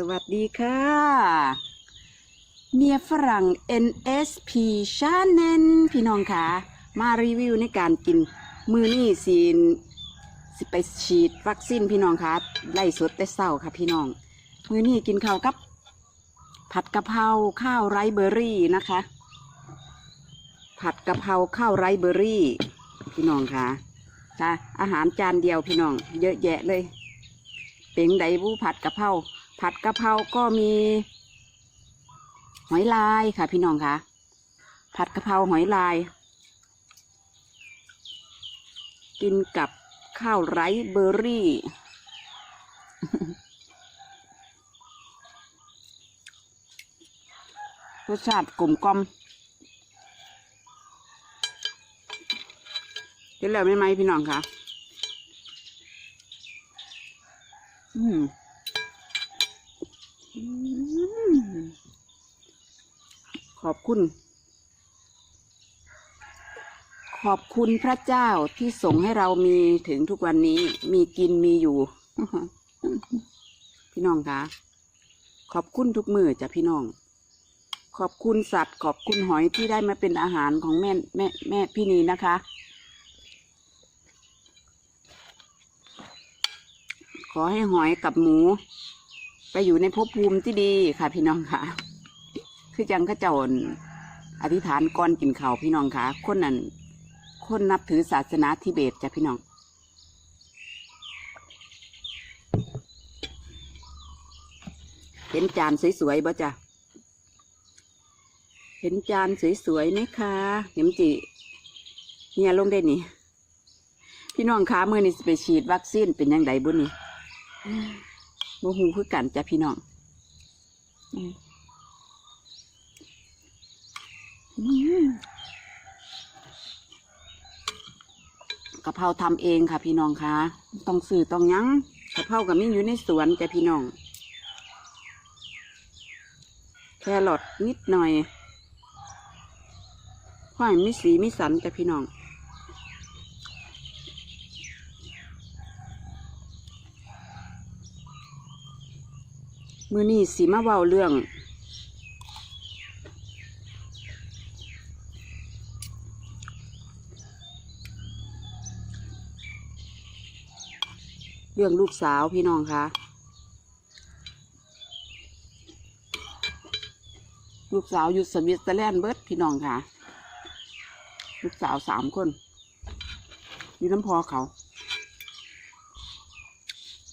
สวัสดีค่ะ เมียฝรั่ง NSP Channel พี่น้องค่ะ มารีวิวในการกินมือนี่สีนสิไปฉีดวัคซีนพี่น้องค่ะไล่สดแต่เศร้าค่ะพี่น้อง มือนี่กินข้าวกับ ผัดกะเพราข้าวไรเบอร์รี่นะคะ ผัดกะเพราข้าวไรเบอร์รี่ พี่น้องค่ะจ้าอาหารจานเดียวพี่น้อง เยอะแยะเลย เป็นไดบูผัดกะเพรา ผัดกะเพราก็มีหอยลายค่ะ พี่น้องค่ะ ผัดกะเพราหอยลาย กินกับข้าวไรซ์เบอร์รี่ รสชาติกลมกล่อมเห็นแล้วไหมไหมพี่น้องคะอืม ขอบคุณ ขอบคุณพระเจ้าที่ส่งให้เรามีถึงทุกวันนี้ มีกินมีอยู่ พี่น้องคะขอบคุณทุกมือจ้ะพี่น้อง ขอบคุณสัตว์ ขอบคุณหอยที่ได้มาเป็นอาหารของแม่แม่แม่พี่นีนะคะ ขอให้หอยกับหมู ไปอยู่ในภพภูมิที่ดีค่ะ พี่น้องค่ะ คือจังข้าเจ้าอธิษฐานก่อนกินข้าวพี่น้องค่ะ คนนั้นคนนับถือศาสนาทิเบตจ้ะพี่น้องเห็นจานสวยๆบ่จ้ะ เห็นจานสวยๆไหมคะเห็นจิเนี่ยลงได้นี่ พี่น้องคะมือนี่ไปฉีดวัคซีนเป็นยังไงบุนี่ โมหูคือกันจ้ะพี่น้องอืมอืมกะเพราทำเองค่ะ พี่น้องคะต้องซื้อต้องยั้งกะเพรากับมีอยู่ในสวนจ้ะพี่น้อง แครอทนิดหน่อยห้อยมีสีมีสันจ้ะพี่น้อง มือนี่สีมาเว้าเรื่อง เรื่องลูกสาวพี่น้องคะลูกสาวอยู่สวิตเซอร์แลนด์เบิร์ดพี่น้องค่ะ ลูกสาวสามคนอยู่น้ำพอเขา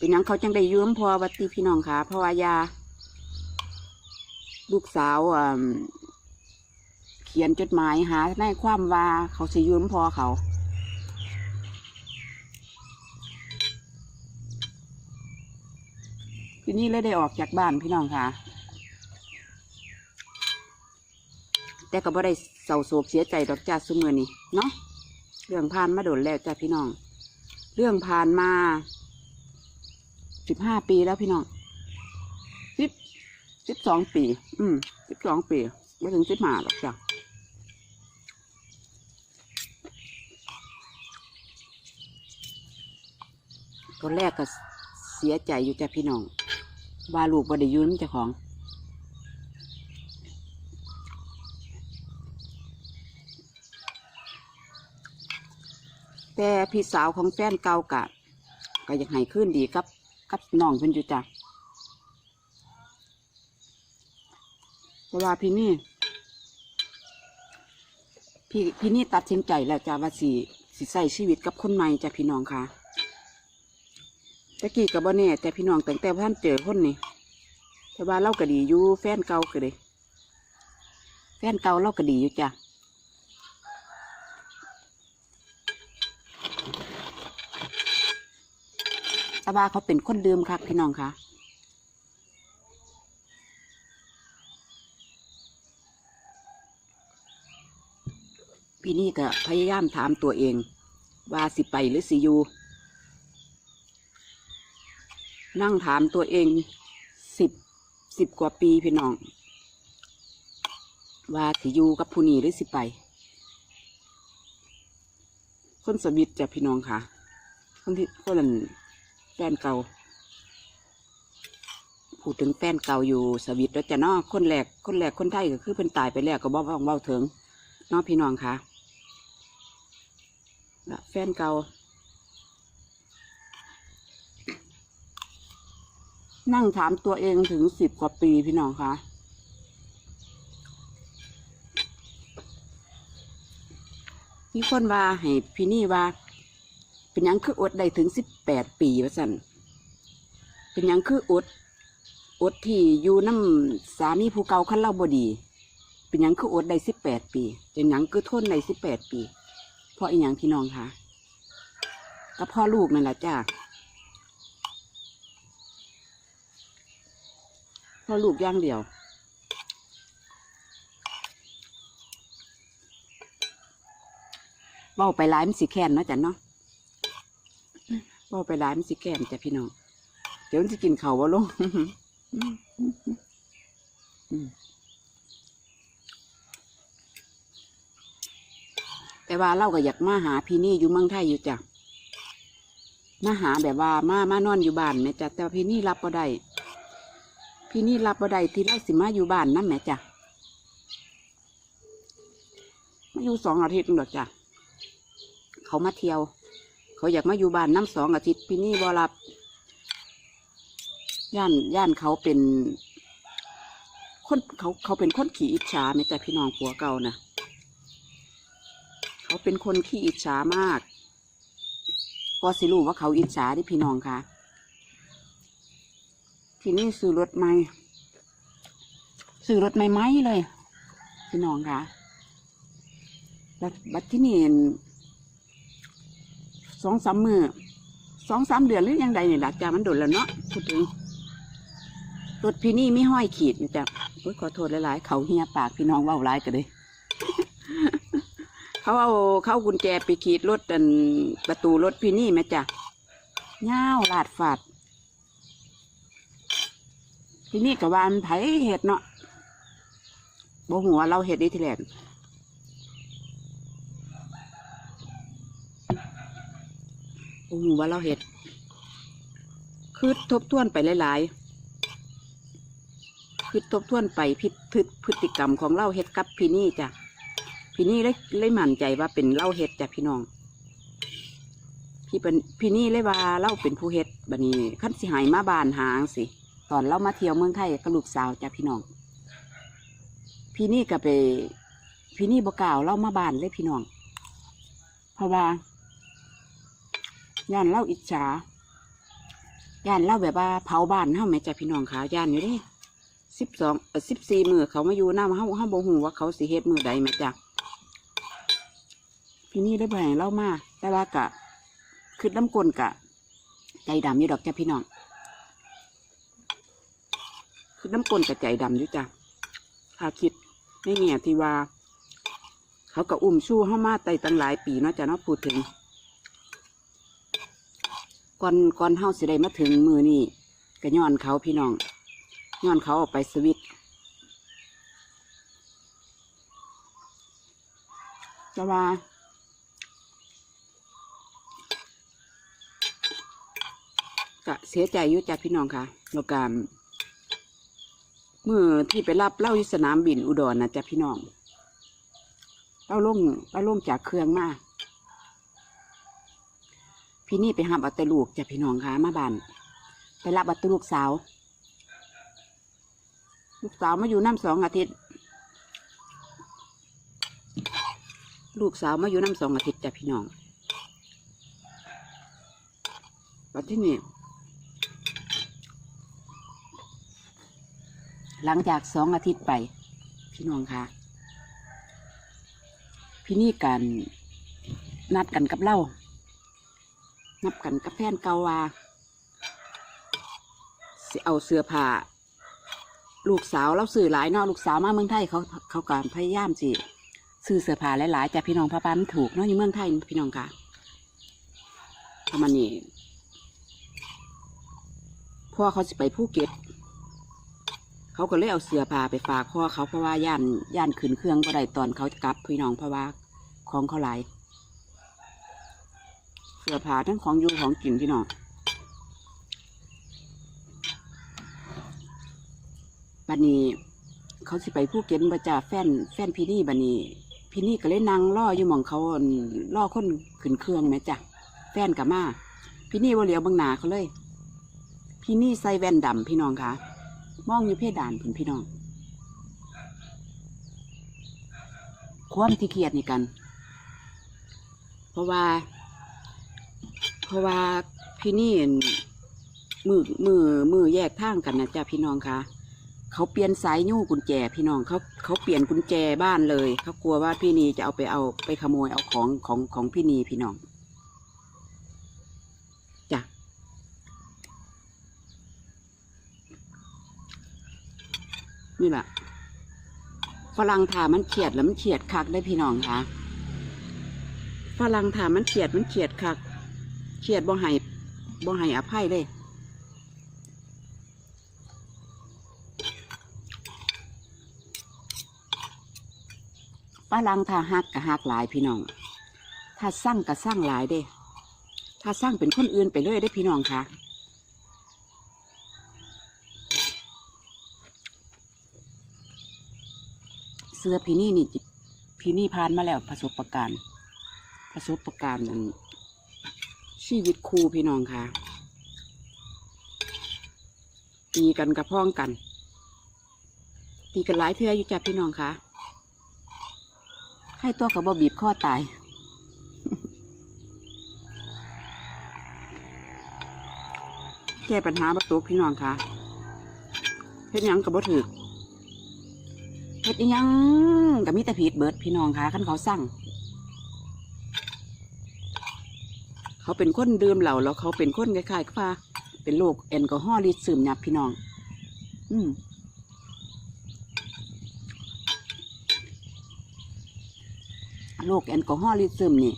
เป็นยังเขาจังได้ยืมพอวัดตีพี่น้องค่ะเพราะว่ายา ลูกสาวเขียนจดหมายหาในความว่าเขาสิยืมพอเขาทีนี้เลยได้ออกจากบ้านพี่น้องค่ะ แต่ก็บ่ได้เศร้าโศกเสียใจดอกจ้าซุมือนี่เนาะเรื่องผ่านมาโดนแล้วจ้าพี่น้อง เรื่องผ่านมา สิบห้าปีแล้วพี่น้องสิบสิบสองปี อืมสิบสองปีไม่ถึงสิบห้าหรอกจ้ะตอนแรกก็เสียใจอยู่จ้ะพี่น้องว่าลูกบ่ได้ยืนเจ้าของ แต่พี่สาวของแฟนเก่ากะ ก็อยากให้ขึ้นดีกับ กับน้องเพิ่นอยู่จ้ะเพราะว่าพี่นี่ พี่พี่นี่ตัดสินใจแล้วจ้ะว่าสิสิใส่ชีวิตกับคนใหม่จ้ะพี่น้องค่ะตะกี้กับบ่แน่แต่พี่น้องแตั้งแต่ท่านเจอคนนี้แต่ว่าเราก็ดีอยู่แฟนเก่าก็เลยแฟนเก่าเราก็ดีอยู่จ้ะ แต่ว่าเขาเป็นคนเดิมครับพี่น้องคะพี่นี่ก็พยายามถามตัวเอง ว่าสิไปหรือสิอยู่นั่งถามตัวเองสิบสิบกว่าปีพี่น้อง ว่าสิอยู่กับผู้นี้หรือสิไป คนสวิตจะพี่น้องค่ะ คนที่คนนั้น ฟนเก่า พูดถึงแฟนเก่าอยู่สวิตแล้วจ้ะเนาะคนแรกคนแรกคนไทยก็คือเพิ่นตายไปแล้วก็บอกว่าเว้าถึงเนาะพี่น้องคะและแฟนเก่า นั่งถามตัวเองถึงสิบกว่าปีพี่น้องคะมีคนว่าให้พี่นี่ว่า เป็นยังคืออดได้ถึงสิบแปดปีว่าสันเป็นยังคืออด อดที่อยู่น้ำสามีผู้เก่าขั้นเล่าบดี เป็นยังคืออดได้สิบแปดปีเป็นยังคือทนได้สิบแปดปี เพราะอีหยังพี่น้องคะก็พ่อลูกนั่นแหละจ้าพ่อลูกย่างเดียวเบ้าไปร้ายมันสิแค้นเนาะจ้ะเนาะ ไปร้ายมันสิแค้นจ้ะพี่น้อง เดี๋ยวมันสิกินเขาวบ่ลงอืมแต่ว่าเราก็อยากมาหาพี่นี่อยู่เมืองไทยอยู่จ้ะมาหาแบบว่ามามานอนอยู่บ้านแม่จ้ะแต่พี่นี่รับก็ได้พี่นี่รับบ่ได้ที่เราสิมาอยู่บ้านนั่นแม่จ้ะมาอยู่สองอาทิตย์นึงดอกจ้ะเขามาเที่ยว เขาอยากมาอยู่บ้านน้ำสองอาทิตย์พี่นี่บ่รับย่านย่านเขาเป็น คนเขาเขาเป็นคนขี้อิจฉาไหมจ้ะพี่น้องผัวเก่านะเขาเป็นคนขี้อิจฉามากก็สิรู้ว่าเขาอิจฉาที่พี่น้องคะที่นี่ซื้อรถใหม่ซื้อรถใหม่ๆเลย พี่น้องคะแล้วบัดที่นี่ สองสามมือสองสามเดือนหรือยังใดเนี่ยหละจ้ามันโดนแล้วเนาะพูดถึงรถพี่นี่ไม่ห้อยขีดนะจ้ะโอ๊ยขอโทษหลายๆ เขาเฮียปากพี่น้องว่าร้ายกันเลย เขาเอาเข้ากุญแจไปขีดรถประตูรถพี่นี่ไหมจ้ะเง่าวลาดฝาดทีนี้กับวานไผเห็ดเนาะบ่หัวเราเห็ดด้ทีแรก บ่หัวาเราเห็ด คือทบทวนไปหลายๆ คือทบทวนไปพิพฤพฤติกรรมของเราเห็ดกับพี่นี่จ้ะ พี่นี่เลยเลยมั่นใจว่าเป็นเล่าเห็ดจ้ะพี่น้อง พี่เป็นพี่นี่เลยว่าเล่าเป็นผู้เห็ดบัดนี้ขั้นสิหายมาบานหางสิ ตอนเรามาเที่ยวเมืองไทยกับลูกสาวจ้ะพี่น้อง พี่นี่ก็ไป พี่นี่บอกล่าวเล่ามาบานเลยพี่น้อง เพราะว่า ย่านเล่าอิจฉาย่านเล่าแบบว่าเผาบ้านเฮาแม่จ้ะพี่น้องขาย่านอยู่ดิสิบสองสิบสี่มือเขามาอยู่หน้ำเฮาเฮาบ่ฮู้ว่าเขาสิเฮ็ดมือใดแม่จ้ะพี่นี่ได้แบ่งเล่ามาแต่ว่ากะคือน้ำกลกะ ใจดำอยู่ดอกจ้ะพี่น้องคือน้ำกลนกะใจดำอยู่จ้ะถ้าคิดในแง่ที่ว่า เขาก็อุ้มชู้เข้ามาไต่ตั้งหลายปีเนาะจ้ะเนาะพูดถึง ก่อนก่อนเฮาสิได้มาถึงมือนี่ก็ย้อนเขาพี่น้องย้อนเขาออกไปสวิตช์แต่ว่าก็เสียใจยู่จ้ะพี่น้องค่ะแล้วการเมื่อที่ไปรับเล่าที่สนามบินอุดรนะจ๊ะพี่น้องเล่าลงเล่าลงจากเครื่องมา พี่นี่ไปหาบัตรลูกจ้ะพี่น้องค่ะมาบ้านไปรับบัตรลูกสาว ลูกสาวมาอยู่น้ำสองอาทิตย์ ลูกสาวมาอยู่น้ำสองอาทิตย์จ้ะพี่น้องบัดที่นี่หลังจากสองอาทิตย์ไป พี่น้องคะพี่นี่กันนัดกันกับเรา นับกันกับแฟนเกาว่าสิเอาเสื้อผ้าลูกสาวเราซื้อหลายเนาะลูกสาวมาเมืองไทยเขาเขาการพยายามสิซื้อเสื้อผ้าหลายๆจากพี่น้องพระปันถูกเนาะอยู่เมืองไทยพี่น้องค่ะประมาณนี้พ่อเขาสิไปภูเก็ตเขาก็เลยเอาเสื้อผ้าไปฝากพ่อเขาเพราะว่าย่านย่านขึ้นเครื่องก็ได้ตอนเขากลับพี่น้องเพราะว่าของเขาหลาย สื้อผ้าทั้งของอยู่ของกินพี่น้องบัดนี้เขาสิไปภูเก็ตบ่จ้าแฟนแฟนพี่นี่บัดนี้ พี่นี่ก็เลยนั่งรออยู่มองเขาอั่อคนขึ้นเครื่องแหมจ้ะแฟนกับมาพี่นี่บ่เหลียวบังนาเขาเลย พี่นี่ใส่แว่นดำพี่น้องคะมองอยู่เพดานพุ่นพี่น้องความที่เครียดนี่กัน เพราะว่า เพราะว่าพี่นี่มือมือมือแยกทางกันนะจ้ะพี่น้องคะเขาเปลี่ยนสายนิ้วกุญแจพี่น้องเขาเขาเปลี่ยนกุญแจบ้านเลยเขากลัวว่าพี่นีจะเอาไปเอาไปขโมยเอาของของของพี่นีพี่น้องจ้ะนี่แหละฝรั่งถามันเขียดแล้วมันเขียดคักได้พี่น้องคะฝรั่งถามันเขียดมันเขียดคัก เขียดบ่ให้บ่ให้อภัยเลยฝรั่งถ้าฮักก็ฮักหลายพี่น้อง ถ้าสร้างก็สร้างหลายเด้ ถ้าสร้างเป็นคนอื่นไปเลยได้พี่น้องคะเสื้อพี่นี่นี่พี่นี่ผ่านมาแล้วประสบการประสบการณ์อัน ชีวิตครูพี่น้องค่ะ ตีกันกับพ้องกัน ตีกันหลายเทื่ออยู่จ้ะพี่น้องค่ะให้ตัวกับบบีบข้อตายแก้ปัญหาประตูพี่น้องค่ะเฮ็ดยังกับบ่ถือเฮ็ดยังกับมิแต่ผิดเบิดพี่น้องค่ะขั้นเขาสั่ง เขาเป็นคนดื่มเหล้าแล้วเขาเป็นคนคล้ายๆกับว่าเป็นโรคแอลกอฮอล์ลิดซึมยับพี่น้อง อืมโรคแอลกอฮอลิซึมนี่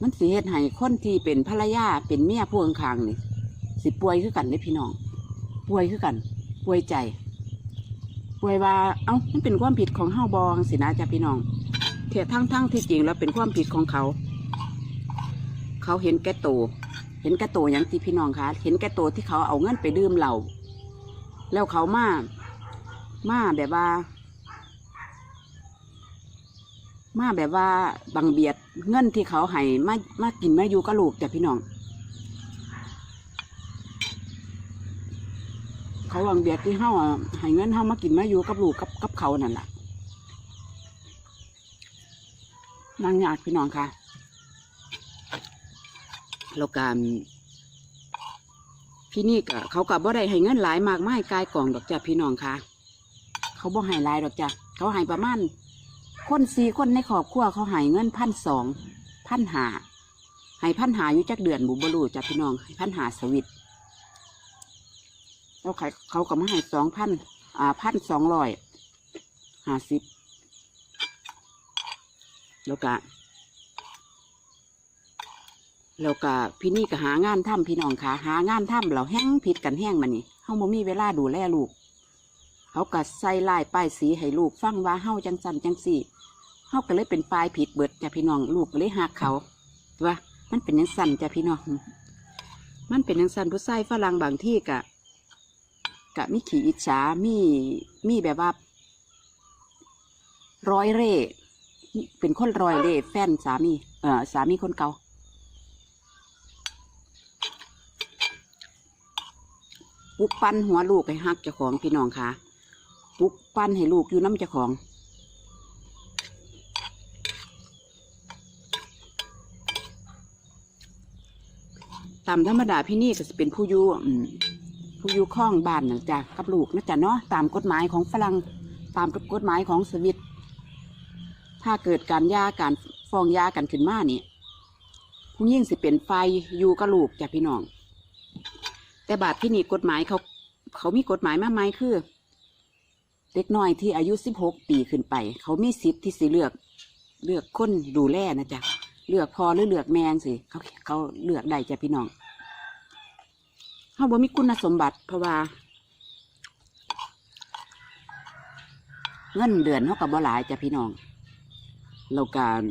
มันสิเหตุให้คนที่เป็นภรรยาเป็นเมียผู้ข้างนี่สิป่วยคือกันเลยพี่น้อง ป่วยคือกัน ป่วยใจ ป่วยว่าเอ้ามันเป็นความผิดของเฮาบองสินะจ๊ะพี่น้องเทียทั้งทั้งๆที่จริงแล้วเป็นความผิดของเขา เขาเห็นแก่โต เห็นแก่โตอย่างที่พี่น้องคะเห็นแก่โตที่เขาเอาเงินไปดื่มเหล้าแล้วเขามามาแบบว่า มาแบบว่าบังเบียดเงินที่เขาให้มามากินมาอยู่กับลูกจ้ะพี่น้อง เขาบังเบียดที่เฮาให้เงินเฮามากินมาอยู่กับลูกกับกับเขานั่นแหละนางยากพี่น้องค่ะ แล้วการพี่นี่ก็เขากับบ่ได้ให้เงินหลายมากไม่กายกล่องดอกจ้ะพี่น้องค่ะเขาบ่ให้หลายดอกจ้ะเขาให้ประมาณคนสี่คนในครอบครัวเขาใหายเงินพันสองพันหาให้พันหาอยู่จักเดือนบุบลูจากพี่น้องให้พันหาสวิตแล้วเขาเขาก็มาให้สองพันอ่าพันสองร้อยห้าสิบแล้วก็ แล้วก็พี่นี่ก็หางานทำพี่น้องค่ะหางานทำเราแห้งผิดกันแห้งมานี่เฮาบ่มีเวลาดูแลลูกเขาก็ใส่ลายป้ายสีให้ลูกฟังว่าเฮาจังสันจังสี่เฮาก็เลยเป็นฝ่ายผิดเบิดจ้ะพี่น้องลูกก็เลยหักเขาว่ามันเป็นยังสันจ้ะพี่น้อง มันเป็นยังสันผู้ชายฝรั่งบางที่กะกะมีขี่อิจฉามีมีแบบว่า ร้อยเร่ เป็นคนร้อยเร่แฟนสามี เออสามีคนเก่า ปุกปั้นหัวลูกให้หักเจ้าของพี่น้องค่ะปุกปั้นให้ลูกอยู่น้ำเจ้าของ ตามธรรมดาพี่นี่ก็จะเป็นผู้อยู่ผู้อยู่ข้องบ้านนะจ๊ะกับลูกนะจ๊ะเนาะตามกฎหมายของฝรั่งตามกฎหมายของสวิตถ้าเกิดการยาการฟองยากันขึ้นมานี่ผู้ยิ่งสิเป็นไฟอยู่กับลูกจ้ะพี่น้อง แต่บาทที่นี่กฎหมายเขา เขามีกฎหมายมาไหมคือ เด็กน้อยที่อายุสิบหกปีขึ้นไป เขามีสิทธิ์ที่สิเลือก เลือกคนดูแลนะจ๊ะเลือกพอหรือเลือกแมงสิเขาเขาเลือกได้จ้ะพี่น้องเขาบ่มีคุณสมบัติเพราะว่า เงินเดือนเขากับบ่หลายจ้ะพี่น้องแล้วการ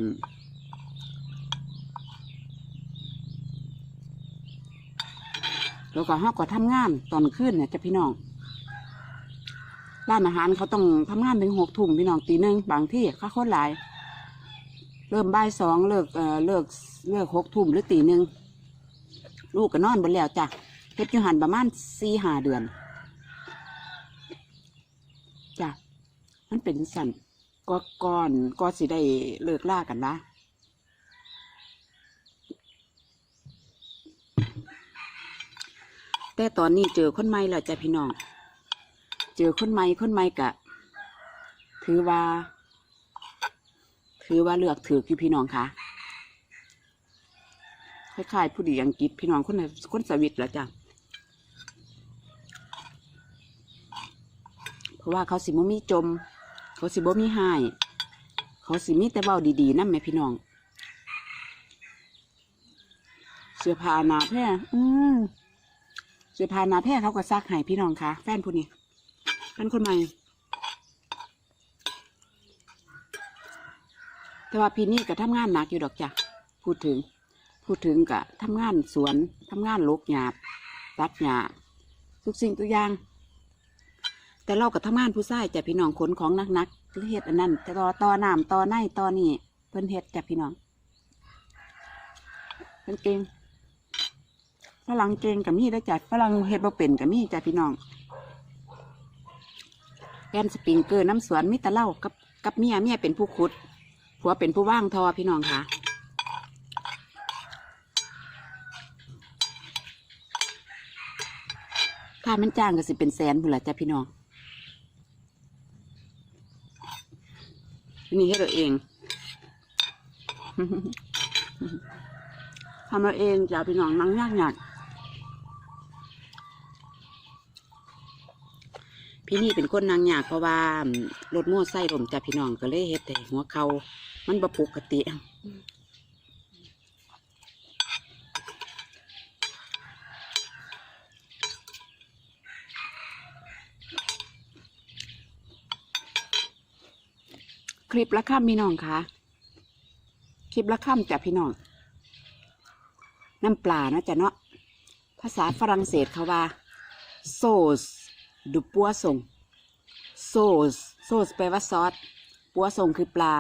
แล้วก็เขาก็ทำงานตอนคืนเนี่ยจะพี่น้องร้านอาหารเขาต้องทำงานถึงหกทุ่มพี่น้องตีหนึ่งบางที่เขาคนหลาย เริ่มบ่ายสองเลิกเอ่อเลิกเลิกหกทุ่มหรือตีหนึ่งลูกก็นอนบนแล้วจ้ะเฮ็ดยูหันประมาณสี่ห้าเดือนจ้ะมันเป็นสั่นก็ก่อนก็สิได้เลิกล่ากันละ แต่ตอนนี้เจอคนใหม่แล้วจ้ะพี่น้อง เจอคนใหม่คนใหม่กะ ถือว่า ถือว่าเลือกถือคือพี่น้องคะคล้ายๆผู้ดีอังกฤษพี่น้องคนคนสวิตแล้วจ้ะเพราะว่าเขาสิบ่มีจม เขาสิบ่มีหายเขาสิมีแต่เบาดีๆนั่นแหมพี่น้องเสื้อผ้าหนาแพร่อืม สื้อผ้าหนาแพร่เขาก็ซักให้พี่น้องคะแฟนผู้นี้แฟนคนใหม่ แต่ว่าพี่นี่ก็ทำงานหนักอยู่ดอกจ้ะพูดถึง พูดถึงก็ทำงานสวนทำงานลกหยาบตัดหญ้าทุกสิ่งทุกอย่าง แต่เราก็ทำงานผู้ชายจ้ะพี่น้องขนของหนักๆเฮ็ดอันนั้นแต่ต่อต่อน้ำต่อในต่อนี่เพิ่นเฮ็ดจ้ะพี่น้องเพิ่นเก่ง รั่งเก่งกับมีได้จ้ะฝรั่งเฮ็ดบ่เป็นกับมีจ้ะพี่น้องแกนสปริงเกอร์น้ำสวนมิตรเล่ากับกับเมียเมียเป็นผู้ขุดผัวเป็นผู้ว่างทอพี่น้องค่ะถ้ามันจ้างก็สิเป็นแสนพุ่นละจ้ะพี่น้องนี่ให้เราเองทำเราเองจ้ะพี่น้องนั่งยากหยัก พี่นี่เป็นคนนางยากเพราะว่ารถโม่วไส้ลมจ้ะพี่น้องก็เลยเฮ็ดแต่หัวเขามันบปกติคลิปละค่ำพี่น้องคะคลิปละค่ำจ้ะพี่น้อง น้ำปลานะจ๊ะเนาะ ภาษาฝรั่งเศสเขาว่าซอส sauce du poisson sauce sauce แปลว่าซอสปัวทรงคือปลา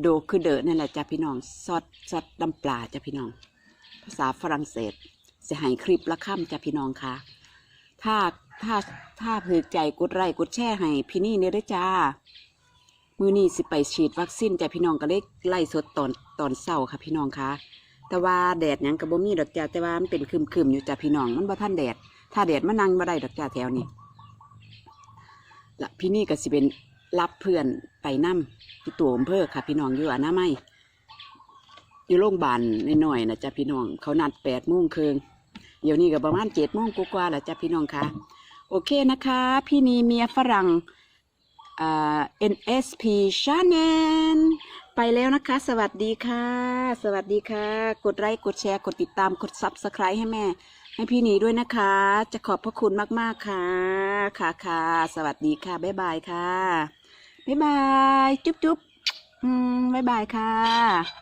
โดคือเดอะนั่นแหละจ้ะพี่น้องซอสซอสน้ำปลาจ้ะพี่น้อง ภาษาฝรั่งเศสจะให้คลิปละค่ำจ้ะพี่น้องคะถ้าถ้าถ้าผือใจกดไลค์กดแชร์ให้พี่นี่เนี่ยด้วยจ้า มือนี้สิไปฉีดวัคซีนจ้ะพี่น้องก็เลยไล่สดตอนตอนเศร้าค่ะพี่น้องคะแต่ว่าแดดยังกระบ่มีดอกจ้าแต่ว่ามันเป็นครึมๆอยู่จ้ะพี่น้องมันบ่ท่านแดด ถ้าแดดมานั่งบ่ได้ดอกจ้าแถวนี้ละพี่นี่ก็สิเป็นรับเพื่อนไปนํที่ตัวอำเภอค่ะ พี่น้องอยู่อนามัยอยู่โรงพยาบาลน้อยๆนะจ้ะพี่น้องเขานัดแปดโมงครึ่งเดี๋ยวนี้ก็ประมาณเจ็ดโมงกว่าๆแล้วจ้ะพี่น้องคะโอเคนะคะ พี่นีเมียฝรั่งอ่า NSP Channel ไปแล้วนะคะ สวัสดีค่ะ สวัสดีค่ะ กดไลค์กดแชร์กดติดตามกด Subscribe ให้แม่ ให้พี่หนีด้วยนะคะ จะขอบพระคุณมากๆค่ะ ค่ะค่ะสวัสดีค่ะ บ๊ายบายค่ะ บ๊ายบาย จุ๊บจุ๊บอืมบ๊ายบายค่ะ